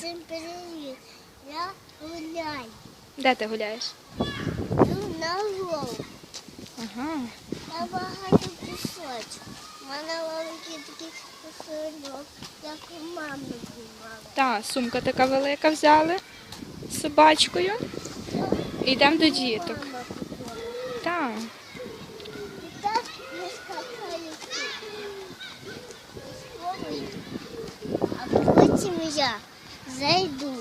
Всім привіт. Я гуляю. Де ти гуляєш? Йду на голову. Ага. Я багато пісочку. У мене маленький такий пісочок, як у мами була. Та, сумка така велика взяли з собачкою. І йдемо до діток. Так. Так ми скакали. А потім я зайду.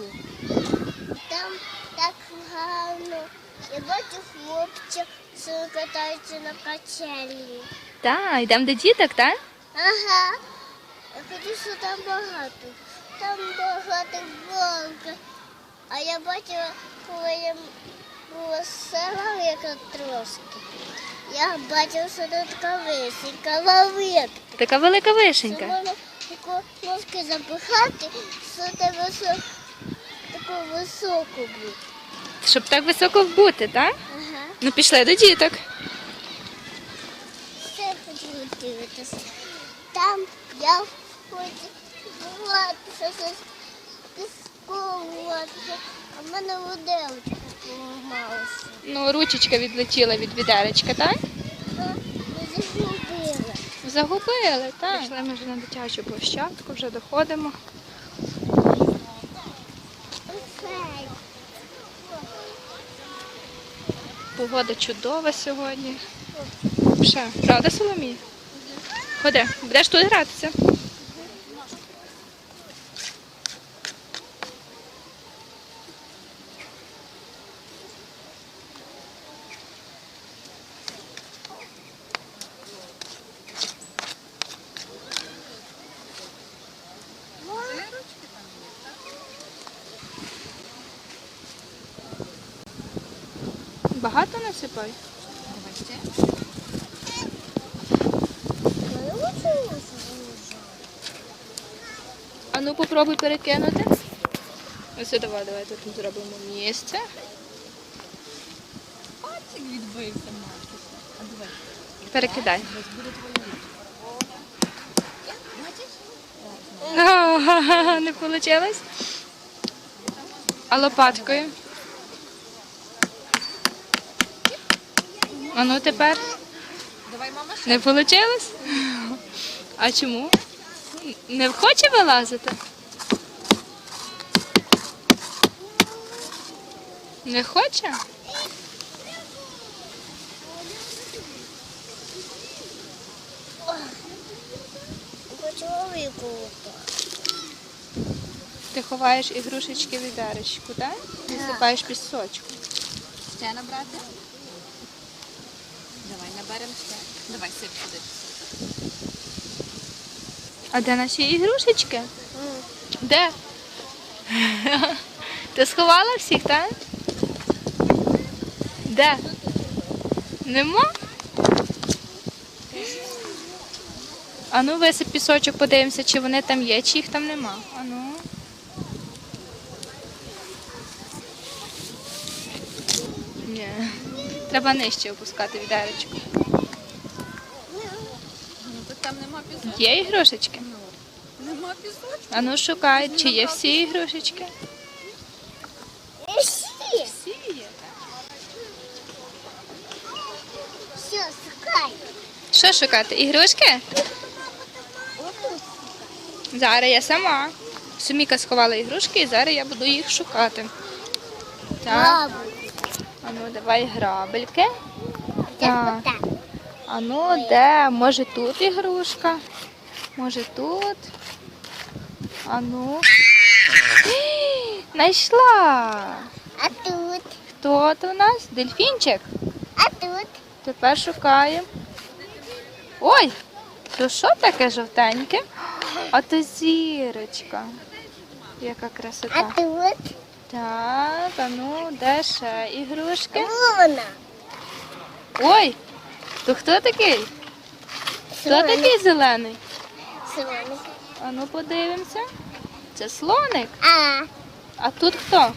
Там так гарно. Я бачу хлопця, що катається на качелі. Так, йдемо до діток, так? Ага. Я хочу, що там багато. Там багато волка. А я бачила, коли я була села, яка трошки. Я бачила, що тут така висенька, лавик. Така велика Це вишенька. Можна запихати, що тебе висо... таку високу буде. Щоб так високо бути, так? Ага. Ну пішли до діток. Ще хотіла дивитися. Там я хочу гратися, щось пісковуватися, а в мене воделочка поламалася. Ну, ручечка відлетіла від відеречка, так? Ми загубили. Так. Пішли ми вже на дитячу площадку, вже доходимо. Погода чудова сьогодні. Ще, правда, Соломі? Ходи, будеш тут гратися? Багато насипай? А ну попробуй перекинути. Ось давай, давай тут зробимо місце. Пальчик відбився, Маркуса. Перекидай. Не вийшло? А лопаткою? А ну тепер Давай, мама, ще. не вийшло? А чому? Не хоче вилазити? Не хоче? Хочу викупити. Ти ховаєш ігрушечки в відеречку, так? Висипаєш пісочку. Ще набрати? Давай, наберемо ще. Давай, сип сюди. А де наші ігрушечки? Де? Ти сховала всіх, так? Де? Нема? А ну висип пісочок, подивимося, чи вони там є, чи їх там нема. А ну. Ні. Треба нижче опускати відеречку. Ну, так там нема пісочку. Є ігрушечки? Нема пісочку. А ну шукай, чи є всі ігрушечки? Всі. Всі є. Все, шукай. Що шукати? Ігрушки? Зараз я сама. Суміка сховала ігрушки і зараз я буду їх шукати. Так. А ну давай грабельки. Так. Так. А ну де? Може тут ігрушка? Може тут? А ну. Знайшла. А тут? Хто то у нас? Дельфінчик? А тут? Тепер шукаємо. Ой! То що таке жовтеньке? А то зірочка. Яка красота. А тут? Так, а ну, де ще ігрушки? Вона. Ой! То хто такий? Хто такий зелений? Слоник. А ну подивимося. Це слоник. А. А тут хто?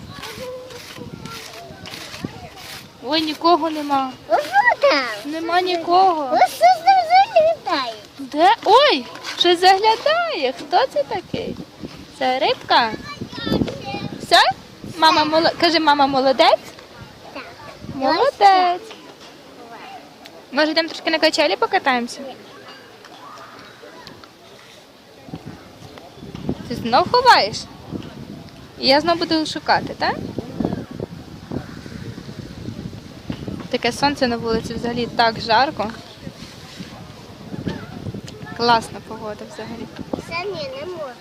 Ой, нікого нема. Ось там. Нема нікого. Ось що там залітає. Де? Ой! Щось заглядає. Хто це такий? Це рибка? Мама моло... Каже, мама молодець? Так. Молодець. Може, йдемо трошки на качелі покатаємося? Ти знов ховаєш? І я знов буду шукати, так? Таке сонце на вулиці взагалі так жарко. Класна погода взагалі. Це ні, не можна.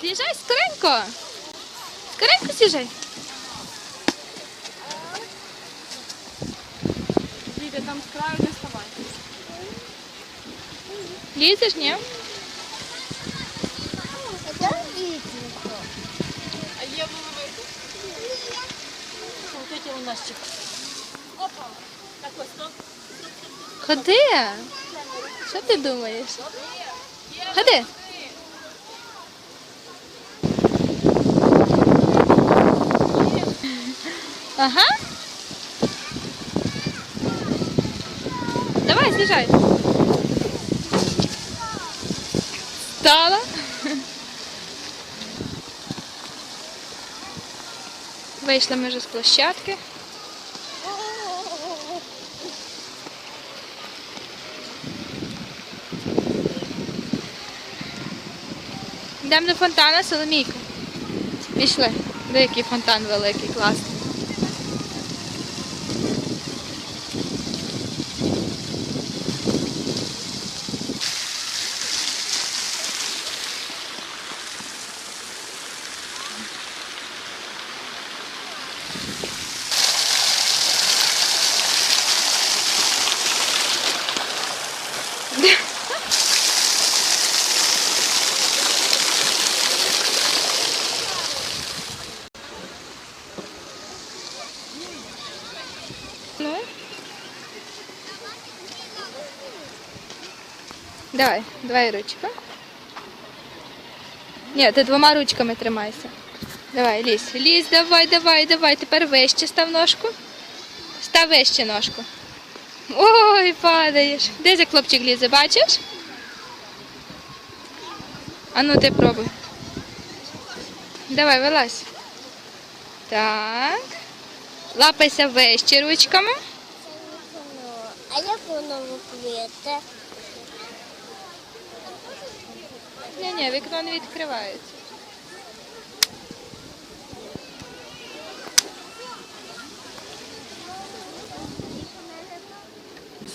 З'їжджай скоренько. Скоренько з'їжджай. Віка, там з краю не ставай. Лізеш, ні? А там дітенько. А є виловити? Ось ці у нас чекають. Опа. Так ось, стоп. Ходи. Що ти думаєш? Ходи. Ага. Давай, з'їжджай. Стала. Вийшли ми вже з площадки. Йдемо до фонтана Соломійка. Пішли. Де фонтан великий, класний. Ну. Давай, давай ручку. Ні, ти двома ручками тримайся. Давай, лізь. Лізь, давай, давай, давай. Тепер вище став ножку. Став вище ножку. Ой, падаєш. Де за хлопчик лізе, бачиш? А ну ти пробуй. Давай, вилазь. Так. Лапайся вище ручками. А як воно виплюєте? Ні, ні, вікно не відкривається.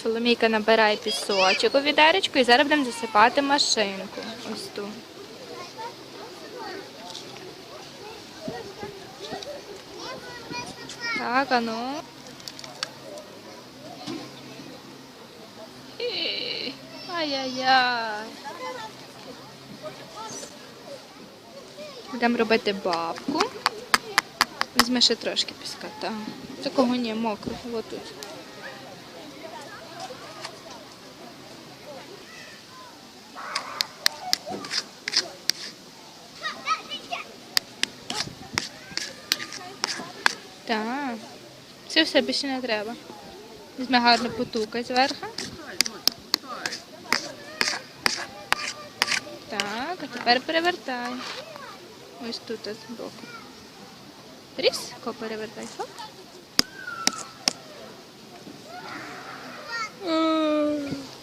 Соломійка набирає пісочок у відеречку і зараз будемо засипати машинку. Ось ту. Так, а ну. Ай-яй-яй. Будемо робити бабку. Візьми ще трошки піска, так. Такого ні, мокро, отут. Так. Це все більше не треба. Візьми гарно потукай зверху. Так, а тепер перевертай. Ось тут збоку. Різко перевертай. Хоп.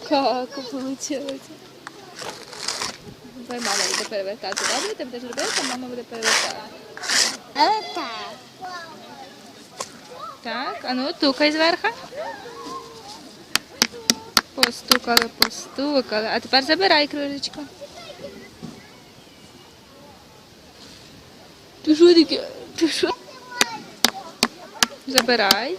Как вийшло. Давай мама буде перевертати. Добре, ти будеш робити, а мама буде перевертати. Отак. Так, а ну тукай зверху. Постукали, постукали. А тепер забирай кружечку. Ти? Ти що? Забирай.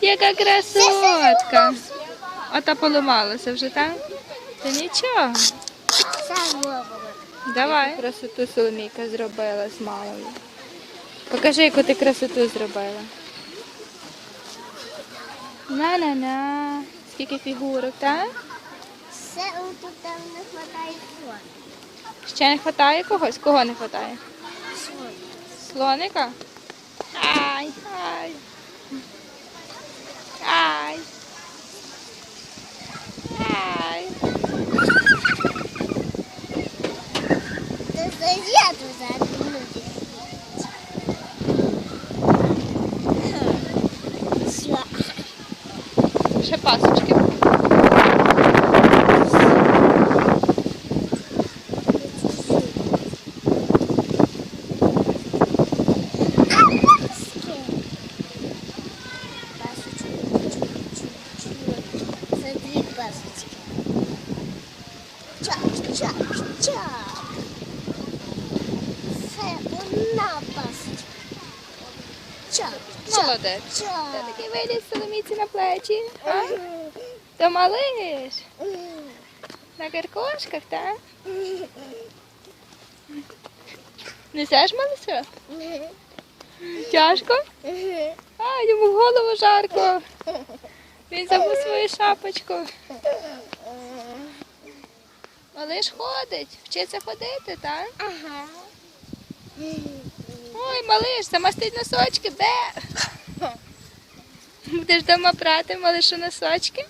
Яка красотка. А та поламалася вже, так? Та нічого. Давай. Красоту Соломійка зробила з мамою. Покажи, яку ти красоту зробила. На-на-на. Скільки фігурок, так? Все тут не вистачає фон. Ще не вистачає когось? Кого не вистачає? Слоника? Ай, ай. Молодець. Це чак. такий виліз соломіці на плечі. А? То малиш. На киркошках, так? Несеш малиша? Тяжко? А, йому в голову жарко. Він забув свою шапочку. Малиш ходить, вчиться ходити, так? Ага. Ой, малиш, замастить носочки, бе. Будеш вдома прати малишу носочки?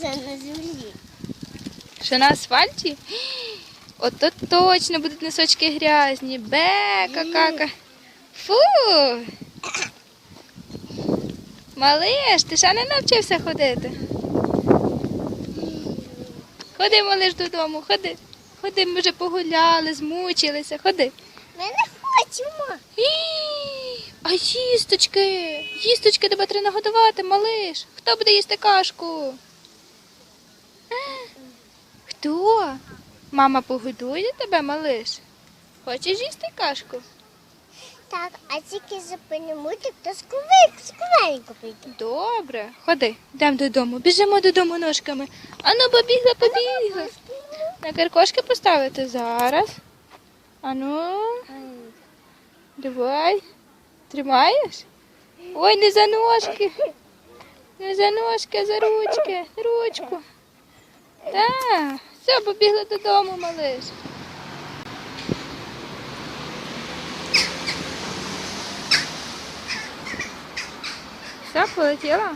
Це на землі. Що на асфальті? Ото точно будуть носочки грязні. Бе, какака. Фу. Малиш, ти ще не навчився ходити? Ходи, малиш, додому, ходи. Ходи, ми вже погуляли, змучилися, ходи. Ми не хочемо. А їсточки, їсточки тебе треба нагодувати, малиш. Хто буде їсти кашку? Е, Хто? Мама погодує тебе, малиш? Хочеш їсти кашку? Так, а тільки зупинимо то скувенько прийде. Добре, ходи, йдемо додому, біжимо додому ножками. Ану, побігла, побігла. На каркошки поставити зараз. Ану, давай. Тримаєш? Ой, не за ножки. Не за ножки, а за ручки. Ручку. Так, все, побігла додому, малиш. Все, полетіла?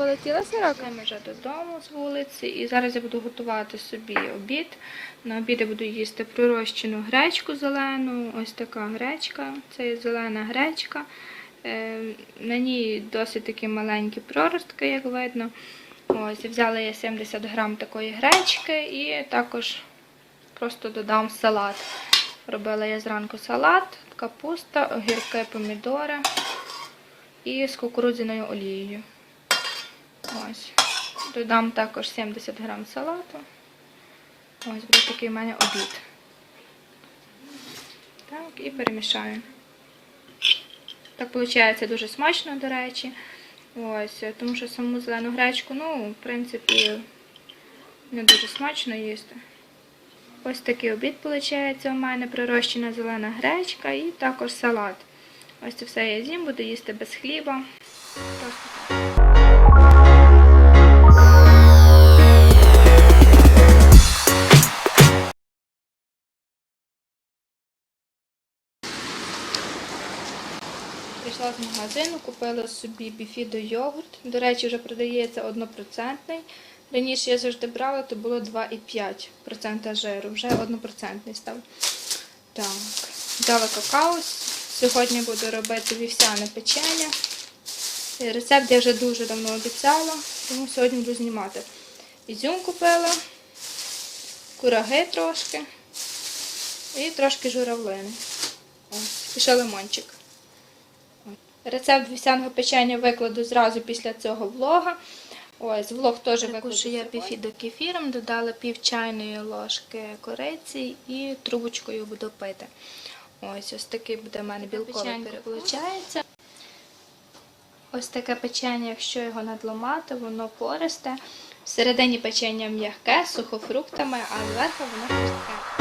Полетіла сорока? Ми вже додому з вулиці і зараз я буду готувати собі обід. На обід я буду їсти пророщену гречку зелену. Ось така гречка. Це зелена гречка. Е, На ній досить такі маленькі проростки, як видно. Ось, взяла я 70 грам такої гречки і також просто додам салат. Робила я зранку салат, капуста, огірки, помідори і з кукурудзяною олією. Ось. Додам також 70 грам салату. Ось буде такий в мене обід. Так, і перемішаю. Так виходить дуже смачно, до речі. Ось, тому що саму зелену гречку, ну, в принципі, не дуже смачно їсти. Ось такий обід виходить у мене пророщена зелена гречка і також салат. Ось це все я з'їм, буду їсти без хліба. Просто так. Прийшла з магазину, купила собі біфідо йогурт. До речі, вже продається однопроцентний. Раніше я завжди брала, то було 2,5% жиру, вже однопроцентний став. Так, взяла какао. Сьогодні буду робити вівсяне печення. Рецепт я вже дуже давно обіцяла, тому сьогодні буду знімати. Ізюм купила, кураги трошки і трошки журавлини. Ось, ще лимончик. Рецепт вівсяного печення викладу зразу після цього влога. Ось, влог теж викладу. Я біфідо кефіром, додала пів чайної ложки кориці і трубочкою буду пити. Ось ось такий буде в мене білковий виходить. Ось таке печення, якщо його надломати, воно пористе. Всередині печення м'яке, з сухофруктами, а зверху воно хрустке.